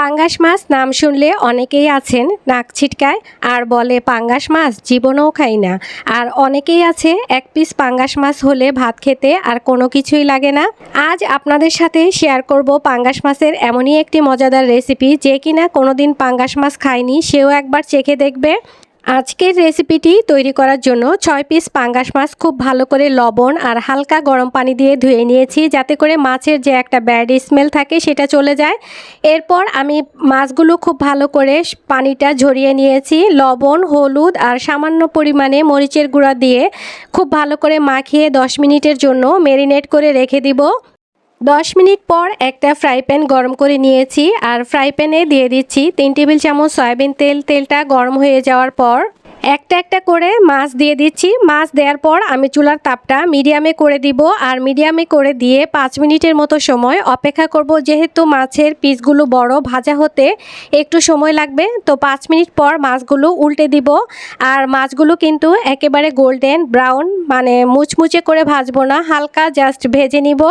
পাঙ্গাস মাছ নাম শুনলে অনেকেই আছেন, নাক ছিটকায়, আর বলে পাঙ্গাস মাছ জীবনেও খাই না। আর অনেকেই আছে, এক পিস পাঙ্গাস মাছ হলে ভাত খেতে আর কোনো কিছুই লাগে না। আজ আপনাদের সাথে শেয়ার করব পাঙ্গাস মাছের এমনই একটি মজাদার রেসিপি যে কিনা কোনোদিন পাঙ্গাস মাছ খায়নি সেও একবার চেখে দেখবে। আজকের রেসিপিটি তৈরি করার জন্য ছয় পিস পাঙ্গাস মাছ খুব ভালো করে লবণ আর হালকা গরম পানি দিয়ে ধুয়ে নিয়েছি, যাতে করে মাছের যে একটা ব্যাড স্মেল থাকে সেটা চলে যায়। এরপর আমি মাছগুলো খুব ভালো করে পানিটা ঝরিয়ে নিয়েছি, লবণ, হলুদ আর সামান্য পরিমাণে মরিচের গুঁড়া দিয়ে খুব ভালো করে মাখিয়ে দশ মিনিটের জন্য মেরিনেট করে রেখে দিব। দশ মিনিট পর একটা ফ্রাই প্যান গরম করে নিয়েছি আর ফ্রাই প্যানে দিয়ে দিচ্ছি তিন টেবিল চামচ সয়াবিন তেল, তেলটা গরম হয়ে যাওয়ার পর একটা একটা করে মাছ দিয়ে দিচ্ছি। মাছ দেওয়ার পর আমি চুলার তাপটা মিডিয়ামে করে দিব আর মিডিয়ামে করে দিয়ে পাঁচ মিনিটের মতো সময় অপেক্ষা করব। যেহেতু মাছের পিসগুলো বড় ভাজা হতে একটু সময় লাগবে, তো পাঁচ মিনিট পর মাছগুলো উল্টে দিব। আর মাছগুলো কিন্তু একেবারে গোল্ডেন ব্রাউন মানে মুচমুচে করে ভাজবো না, হালকা জাস্ট ভেজে নিব।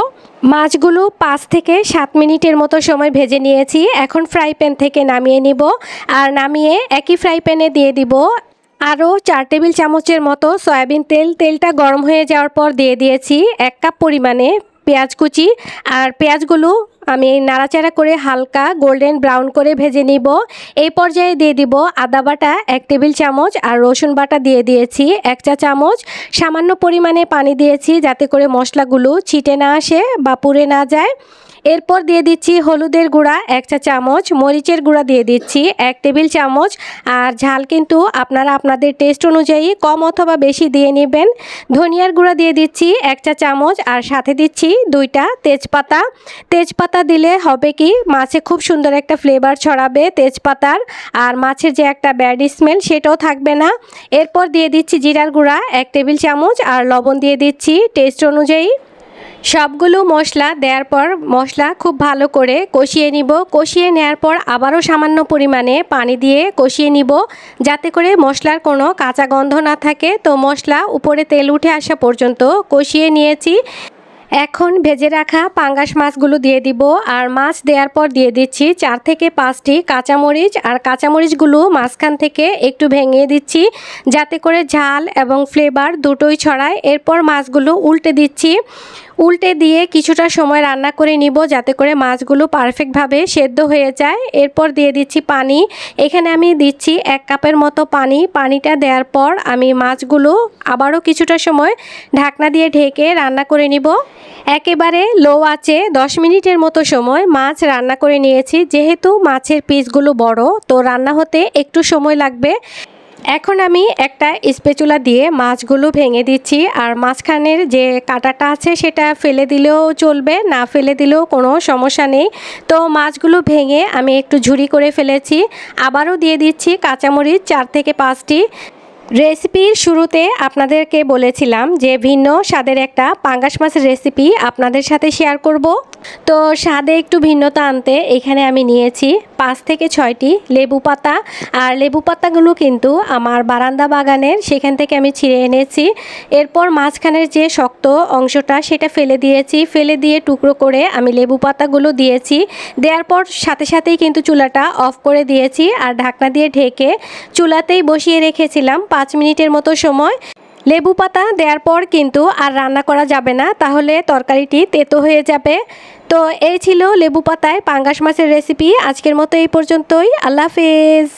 মাছগুলো পাঁচ থেকে সাত মিনিটের মতো সময় ভেজে নিয়েছি। এখন ফ্রাই প্যান থেকে নামিয়ে নিব। আর নামিয়ে একই ফ্রাই প্যানে দিয়ে দিব। আরও চার টেবিল চামচের মতো সয়াবিন তেল। তেলটা গরম হয়ে যাওয়ার পর দিয়ে দিয়েছি এক কাপ পরিমাণে পেঁয়াজ কুচি। আর পেঁয়াজগুলো আমি নাড়াচাড়া করে হালকা গোল্ডেন ব্রাউন করে ভেজে নিব। এই পর্যায়ে দিয়ে দিব আদা বাটা এক টেবিল চামচ আর রসুন বাটা দিয়ে দিয়েছি এক চা চামচ। সামান্য পরিমাণে পানি দিয়েছি যাতে করে মশলাগুলো ছিটে না আসে বা পুড়ে না যায়। এরপর দিয়ে দিচ্ছি হলুদের গুঁড়া, এক চা চামচ, মরিচের গুঁড়া দিয়ে দিচ্ছি, এক টেবিল চামচ। আর ঝাল কিন্তু আপনারা আপনাদের টেস্ট অনুযায়ী কম অথবা বেশি দিয়ে নেবেন। ধনিয়ার গুঁড়া দিয়ে দিচ্ছি এক চা চামচ আর সাথে দিচ্ছি দুইটা তেজপাতা। তেজপাতা দিলে হবে কি, মাছে খুব সুন্দর একটা ফ্লেভার ছড়াবে তেজপাতার। আর মাছের যে একটা ব্যাড স্মেল সেটাও থাকবে না। এরপর দিয়ে দিচ্ছি জিরার গুঁড়া, এক টেবিল চামচ আর লবণ দিয়ে দিচ্ছি। টেস্ট অনুযায়ী সবগুলো মশলা দেওয়ার পর মশলা খুব ভালো করে কষিয়ে নিব। কষিয়ে নেওয়ার পর আবারও সামান্য পরিমাণে পানি দিয়ে কষিয়ে নিব যাতে করে মশলার কোনো কাঁচা গন্ধ না থাকে। তো মশলা উপরে তেল উঠে আসা পর্যন্ত কষিয়ে নিয়েছি। এখন ভেজে রাখা পাঙ্গাস মাছগুলো দিয়ে দিব আর মাছ দেওয়ার পর দিয়ে দিচ্ছি চার থেকে পাঁচটি কাঁচামরিচ আর কাঁচামরিচগুলো মাঝখান থেকে একটু ভেঙে দিচ্ছি যাতে করে ঝাল এবং ফ্লেভার দুটোই ছড়ায়। এরপর মাছগুলো উল্টে দিচ্ছি। উল্টে দিয়ে কিছুটা সময় রান্না করে নিব যাতে করে মাছগুলো পারফেক্টভাবে সেদ্ধ হয়ে যায়। এরপর দিয়ে দিচ্ছি পানি। এখানে আমি দিচ্ছি এক কাপের মতো পানি। পানিটা দেওয়ার পর আমি মাছগুলো আবারও কিছুটা সময় ঢাকনা দিয়ে ঢেকে রান্না করে নিব। একেবারে লো আছে দশ মিনিটের মতো সময় মাছ রান্না করে নিয়েছি। যেহেতু মাছের পিসগুলো বড়, তো রান্না হতে একটু সময় লাগবে। এখন আমি একটা স্পেচুলা দিয়ে মাছগুলো ভেঙে দিচ্ছি, আর মাঝখানের যে কাঁটাটা আছে সেটা ফেলে দিলেও চলবে, না ফেলে দিলেও কোনো সমস্যা নেই। তো মাছগুলো ভেঙে আমি একটু ঝুড়ি করে ফেলেছি। আবারও দিয়ে দিচ্ছি কাঁচামরিচ চার থেকে পাঁচটি। রেসিপির শুরুতে আপনাদেরকে বলেছিলাম যে ভিন্ন স্বাদের একটা পাঙ্গাস মাছের রেসিপি আপনাদের সাথে শেয়ার করব। তো স্বাদে একটু ভিন্নতা আনতে এখানে আমি নিয়েছি পাঁচ থেকে ছয়টি লেবু পাতা। আর লেবু পাতাগুলো কিন্তু আমার বারান্দা বাগানের, সেখান থেকে আমি ছিঁড়ে এনেছি। এরপর মাঝখানের যে শক্ত অংশটা, সেটা ফেলে দিয়েছি। ফেলে দিয়ে টুকরো করে আমি লেবু পাতাগুলো দিয়েছি। দেওয়ার পর সাথে সাথেই কিন্তু চুলাটা অফ করে দিয়েছি। আর ঢাকনা দিয়ে ঢেকে চুলাতেই বসিয়ে রেখেছিলাম পাঁচ মিনিটের মতো সময়। লেবু পাতা দেওয়ার পর কিন্তু আর রান্না করা যাবে না, তাহলে তরকারিটি তেতো হয়ে যাবে। তো এই ছিল লেবু পাতায় পাঙ্গাস মাছের রেসিপি আজকের মতো এই পর্যন্তই। আল্লাহ হাফেজ।